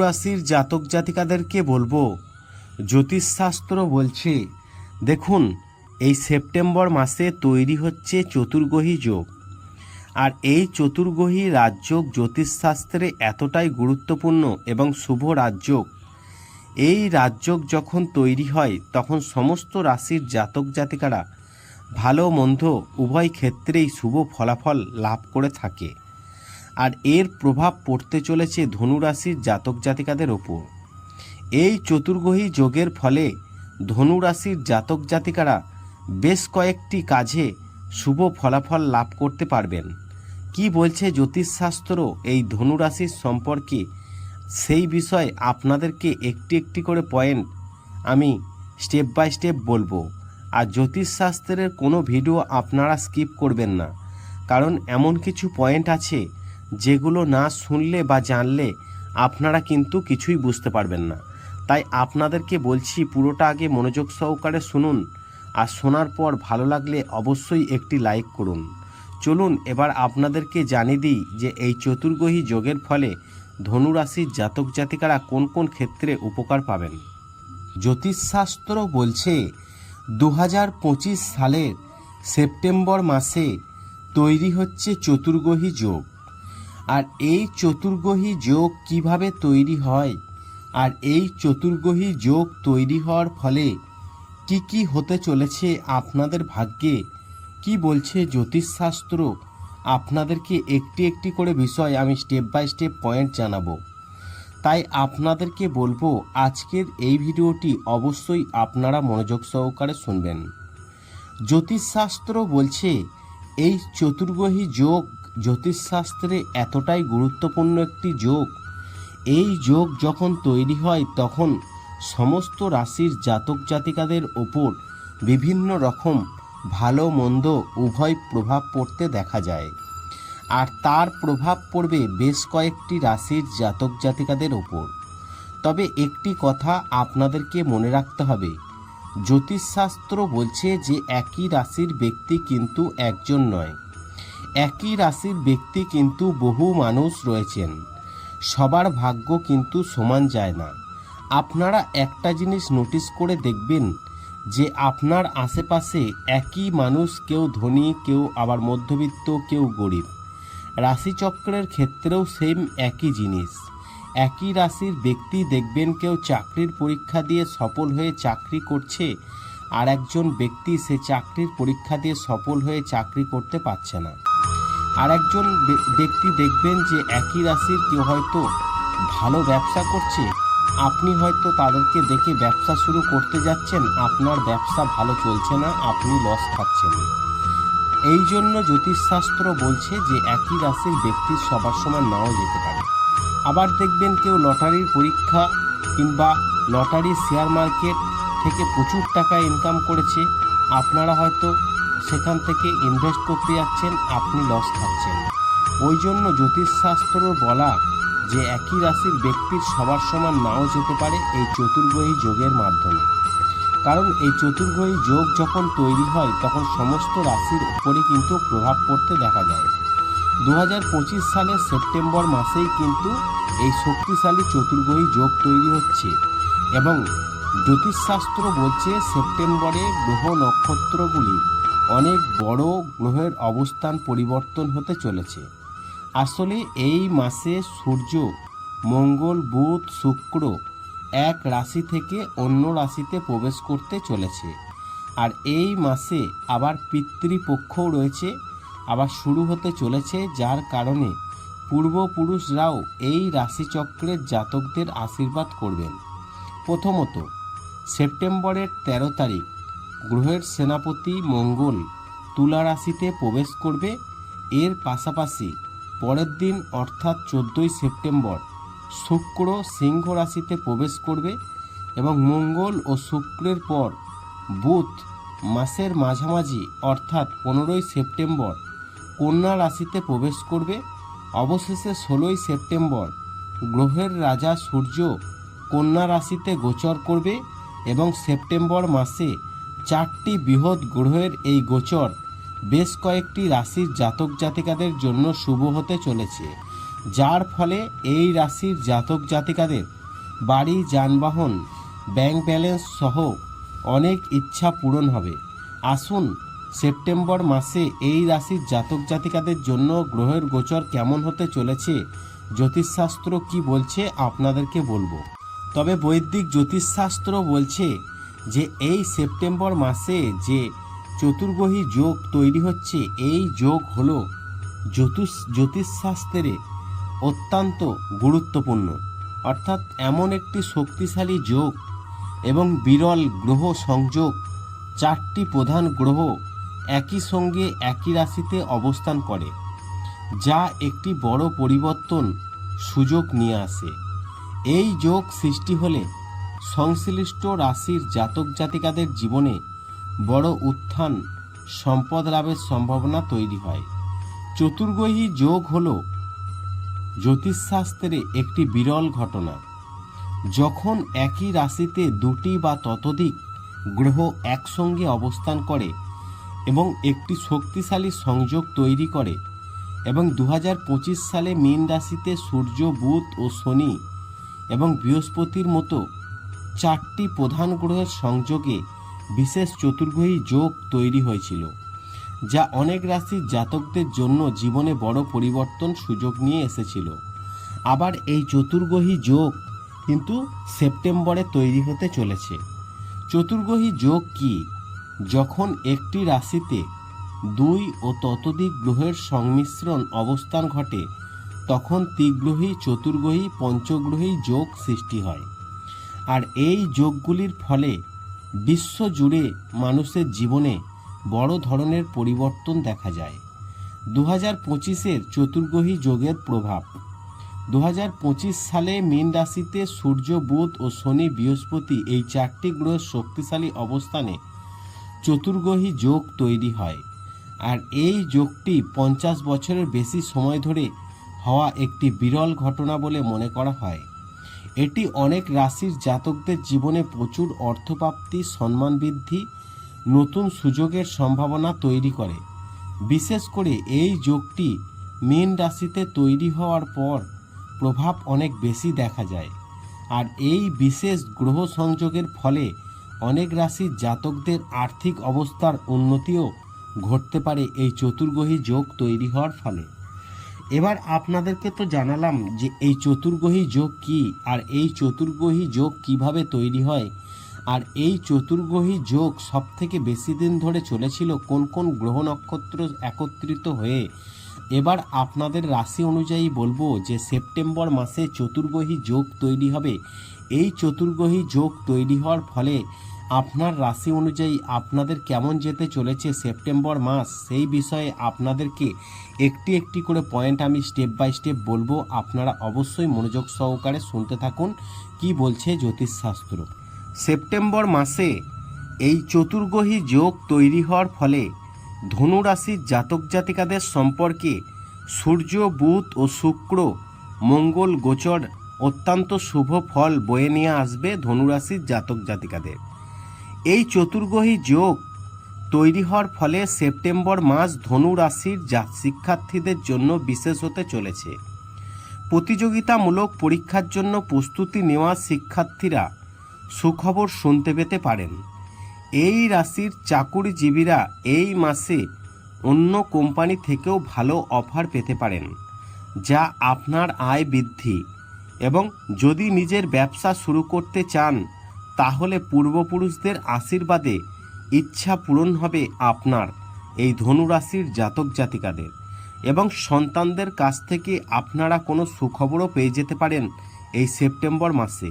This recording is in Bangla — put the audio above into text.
ধনুরাশির জাতক জাতিকাদেরকে বলব। জ্যোতিষশাস্ত্র বলছে, দেখুন, এই সেপ্টেম্বর মাসে তৈরি হচ্ছে চতুর্গ্রহী যোগ। আর এই চতুর্গ্রহী রাজযোগ জ্যোতিষশাস্ত্রে এতটাই গুরুত্বপূর্ণ এবং শুভ রাজযোগ। এই রাজযোগ যখন তৈরি হয়, তখন সমস্ত রাশির জাতক জাতিকারা ভালো, মন্দ, উভয় ক্ষেত্রেই শুভ ফলাফল লাভ করে থাকে। আর এর প্রভাব পড়তে চলেছে ধনুরাশির জাতক জাতিকাদের ওপর। এই চতুর্গ্রহী যোগের ফলে ধনুরাশির জাতক জাতিকারা বেশ কয়েকটি কাজে শুভ ফলাফল লাভ করতে পারবেন। কি বলছে জ্যোতিষশাস্ত্র এই ধনুরাশির সম্পর্কে? সেই বিষয়ে আপনাদেরকে একটি একটি করে পয়েন্ট আমি স্টেপ বাই স্টেপ বলব। আর জ্যোতিষশাস্ত্রের কোনো ভিডিও আপনারা স্কিপ করবেন না। কারণ এমন কিছু পয়েন্ট আছে যেগুলো না শুনলে বা জানলে আপনারা কিন্তু কিছুই বুঝতে পারবেন না। তাই আপনাদেরকে বলছি পুরোটা আগে মনোযোগ সহকারে শুনুন আর শোনার পর ভালো লাগলে অবশ্যই একটি লাইক করুন। চলুন এবার আপনাদেরকে জানিয়ে দিই যে এই চতুর্গ্রহী যোগের ফলে ধনুরাশির জাতক জাতিকারা কোন কোন ক্ষেত্রে উপকার পাবেন? জ্যোতিষশাস্ত্র বলছে দু হাজার পঁচিশ সালের সেপ্টেম্বর মাসে তৈরি হচ্ছে চতুর্গ্রহী যোগ। আর এই চতুর্গ্রহী যোগ কীভাবে তৈরি হয়? আর এই চতুর্গ্রহী যোগ তৈরি হওয়ার ফলে কি কি হতে চলেছে আপনাদের ভাগ্যে? কি বলছে জ্যোতিষশাস্ত্র? আপনাদেরকে একটি একটি করে বিষয় আমি স্টেপ বাই স্টেপ পয়েন্ট জানাব। তাই আপনাদেরকে বলব, আজকের এই ভিডিওটি অবশ্যই আপনারা মনোযোগ সহকারে শুনবেন। জ্যোতিষশাস্ত্র বলছে, এই চতুর্গ্রহী যোগ জ্যোতিষশাস্ত্রে এতটাই গুরুত্বপূর্ণ একটি যোগ, এই যোগ যখন তৈরি হয় তখন সমস্ত রাশির জাতক জাতিকাদের ওপর বিভিন্ন রকম ভালো মন্দ উভয় প্রভাব পড়তে দেখা যায়। আর তার প্রভাব পড়বে বেশ কয়েকটি রাশির জাতক জাতিকাদের ওপর। তবে একটি কথা আপনাদেরকে মনে রাখতে হবে, জ্যোতিষশাস্ত্র বলছে যে একই রাশির ব্যক্তি কিন্তু একজন নয়। একই রাশির ব্যক্তি কিন্তু বহু মানুষ রয়েছেন। সবার ভাগ্য কিন্তু সমান যায় না। আপনারা একটা জিনিস নোটিস করে দেখবেন যে আপনার আশেপাশে একই মানুষ কেউ ধনী, কেউ আবার মধ্যবিত্ত, কেউ গরিব। রাশিচক্রের ক্ষেত্রেও সেম একই জিনিস। একই রাশির ব্যক্তি দেখবেন কেউ চাকরির পরীক্ষা দিয়ে সফল হয়ে চাকরি করছে আর একজন ব্যক্তি সে চাকরির পরীক্ষা দিয়ে সফল হয়ে চাকরি করতে পারছে না। আর একজন ব্যক্তি দেখবেন যে একই রাশির কেউ হয়তো ভালো ব্যবসা করছে, আপনি হয়তো তাদেরকে দেখে ব্যবসা শুরু করতে যাচ্ছেন, আপনার ব্যবসা ভালো চলছে না, আপনি লস খাচ্ছেন। এই জন্য জ্যোতিষশাস্ত্র বলছে যে একই রাশির ব্যক্তির সবার সময় নাও যেতে পারে। আবার দেখবেন কেউ লটারির পরীক্ষা কিংবা লটারি শেয়ার মার্কেট থেকে প্রচুর টাকা ইনকাম করেছে, আপনারা হয়তো সেখান থেকে ইনভেস্ট করতে যাচ্ছেন, আপনি লস খাচ্ছেন। ওই জন্য জ্যোতিষশাস্ত্র বলা যে একই রাশির ব্যক্তির সবার সমান নাও যেতে পারে এই চতুর্গ্রহী যোগের মাধ্যমে। কারণ এই চতুর্গ্রহী যোগ যখন তৈরি হয়, তখন সমস্ত রাশির উপরে কিন্তু প্রভাব পড়তে দেখা যায়। দু হাজার পঁচিশ সালের সেপ্টেম্বর মাসেই কিন্তু এই শক্তিশালী চতুর্গ্রহী যোগ তৈরি হচ্ছে এবং জ্যোতিষশাস্ত্র বলছে সেপ্টেম্বরে গ্রহ নক্ষত্রগুলি অনেক বড় গ্রহের অবস্থান পরিবর্তন হতে চলেছে। আসলে এই মাসে সূর্য, মঙ্গল, বুধ, শুক্র এক রাশি থেকে অন্য রাশিতে প্রবেশ করতে চলেছে। আর এই মাসে আবার পিতৃপক্ষও রয়েছে, আবার শুরু হতে চলেছে, যার কারণে পূর্বপুরুষরাও এই রাশিচক্রের জাতকদের আশীর্বাদ করবেন। প্রথমত, সেপ্টেম্বরের ১৩ তারিখ গ্রহের সেনাপতি মঙ্গল তুলা রাশিতে প্রবেশ করবে। এর পাশাপাশি পরের দিন অর্থাৎ চোদ্দোই সেপ্টেম্বর শুক্র সিংহ রাশিতে প্রবেশ করবে এবং মঙ্গল ও শুক্রের পর বুধ মাসের মাঝামাঝি অর্থাৎ পনেরোই সেপ্টেম্বর কন্যা রাশিতে প্রবেশ করবে। অবশেষে ষোলোই সেপ্টেম্বর গ্রহের রাজা সূর্য কন্যা রাশিতে গোচর করবে এবং সেপ্টেম্বর মাসে চারটি বৃহৎ গ্রহের এই গোচর বেশ কয়েকটি রাশির জাতক জাতিকাদের জন্য শুভ হতে চলেছে, যার ফলে এই রাশির জাতক জাতিকাদের বাড়ি, যানবাহন, ব্যাংক ব্যালেন্স সহ অনেক ইচ্ছা পূরণ হবে। আসুন, সেপ্টেম্বর মাসে এই রাশির জাতক জাতিকাদের জন্য গ্রহের গোচর কেমন হতে চলেছে, জ্যোতিষশাস্ত্র কি বলছে আপনাদেরকে বলব। তবে বৈদিক জ্যোতিষশাস্ত্র বলছে যে এই সেপ্টেম্বর মাসে যে চতুর্গ্রহী যোগ তৈরি হচ্ছে, এই যোগ হল জ্যোতিষ জ্যোতিষশাস্ত্রে অত্যন্ত গুরুত্বপূর্ণ। অর্থাৎ এমন একটি শক্তিশালী যোগ এবং বিরল গ্রহ সংযোগ, চারটি প্রধান গ্রহ একই সঙ্গে একই রাশিতে অবস্থান করে, যা একটি বড় পরিবর্তন সুযোগ নিয়ে আসে। এই যোগ সৃষ্টি হলে সংশ্লিষ্ট রাশির জাতক জাতিকাদের জীবনে বড় উত্থান, সম্পদ লাভের সম্ভাবনা তৈরি হয়। চতুর্গ্রহী যোগ হল জ্যোতিষশাস্ত্রে একটি বিরল ঘটনা। যখন একই রাশিতে দুটি বা ততোধিক গ্রহ একসঙ্গে অবস্থান করে এবং একটি শক্তিশালী সংযোগ তৈরি করে এবং দু হাজার পঁচিশ সালে মীন রাশিতে সূর্য, বুধ ও শনি এবং বৃহস্পতির মতো চারটি প্রধান গ্রহের সংযোগে বিশেষ চতুর্গ্রহী যোগ তৈরি হয়েছিল, যা অনেক রাশির জাতকদের জন্য জীবনে বড় পরিবর্তন সুযোগ নিয়ে এসেছিল। আবার এই চতুর্গ্রহী যোগ কিন্তু সেপ্টেম্বরে তৈরি হতে চলেছে। চতুর্গ্রহী যোগ কি? যখন একটি রাশিতে দুই ও ততোধিক গ্রহের সংমিশ্রণ অবস্থান ঘটে, তখন ত্রিগ্রহী, চতুর্গ্রহী, পঞ্চগ্রহী যোগ সৃষ্টি হয়। আর এই যোগগুলির ফলে বিশ্ব জুড়ে মানুষের জীবনে বড় ধরনের পরিবর্তন দেখা যায়। দু হাজার পঁচিশের চতুর্গ্রহী যোগের প্রভাব। দু হাজার পঁচিশ সালে মীন রাশিতে সূর্য, বুধ ও শনি বৃহস্পতি এই চারটি গ্রহের শক্তিশালী অবস্থানে চতুর্গ্রহী যোগ তৈরি হয়। আর এই যোগটি পঞ্চাশ বছরের বেশি সময় ধরে হওয়া একটি বিরল ঘটনা বলে মনে করা হয়। এটি অনেক রাশির জাতকদের জীবনে প্রচুর অর্থপ্রাপ্তি, সম্মান বৃদ্ধি, নতুন সুযোগের সম্ভাবনা তৈরি করে। বিশেষ করে এই যোগটি মীন রাশিতে তৈরি হওয়ার পর প্রভাব অনেক বেশি দেখা যায়। আর এই বিশেষ গ্রহ সংযোগের ফলে অনেক রাশির জাতকদের আর্থিক অবস্থার উন্নতিও ঘটতে পারে এই চতুর্গ্রহী যোগ তৈরি হওয়ার ফলে। এবার আপনাদেরকে তো জানালাম যে এই চতুর্গ্রহী যোগ কি, আর এই চতুর্গ্রহী যোগ কীভাবে তৈরি হয়, আর এই চতুর্গ্রহী যোগ সব থেকে বেশি দিন ধরে চলেছিল কোন কোন গ্রহ নক্ষত্র একত্রিত হয়ে? এবার আপনাদের রাশি অনুযায়ী বলব যে সেপ্টেম্বর মাসে চতুর্গ্রহী যোগ তৈরি হবে। এই চতুর্গ্রহী যোগ তৈরি হওয়ার ফলে আপনার রাশি অনুযায়ী আপনাদের কেমন যেতে চলেছে সেপ্টেম্বর মাস, সেই বিষয়ে আপনাদেরকে একটি একটি করে পয়েন্ট আমি স্টেপ বাই স্টেপ বলব। আপনারা অবশ্যই মনোযোগ সহকারে শুনতে থাকুন। কি বলছে জ্যোতিষশাস্ত্র সেপ্টেম্বর মাসে এই চতুর্গ্রহী যোগ তৈরি হওয়ার ফলে ধনু রাশির জাতক জাতিকাদের সম্পর্কে সূর্য, বুধ ও শুক্র, মঙ্গল, গোচর অত্যন্ত শুভ ফল বয়ে নিয়ে আসবে ধনুরাশির জাতক জাতিকাদের। এই চতুর্গ্রহী যোগ তৈরি হওয়ার ফলে সেপ্টেম্বর মাস ধনু রাশির যা শিক্ষার্থীদের জন্য বিশেষ হতে চলেছে। প্রতিযোগিতামূলক পরীক্ষার জন্য প্রস্তুতি নেওয়া শিক্ষার্থীরা সুখবর শুনতে পেতে পারেন। এই রাশির চাকুরিজীবীরা এই মাসে অন্য কোম্পানি থেকেও ভালো অফার পেতে পারেন, যা আপনার আয় বৃদ্ধি এবং যদি নিজের ব্যবসা শুরু করতে চান তাহলে পূর্বপুরুষদের আশীর্বাদে ইচ্ছা পূরণ হবে আপনার, এই ধনুরাশির জাতক জাতিকাদের। এবং সন্তানদের কাছ থেকে আপনারা কোনো সুখবরও পেয়ে যেতে পারেন এই সেপ্টেম্বর মাসে।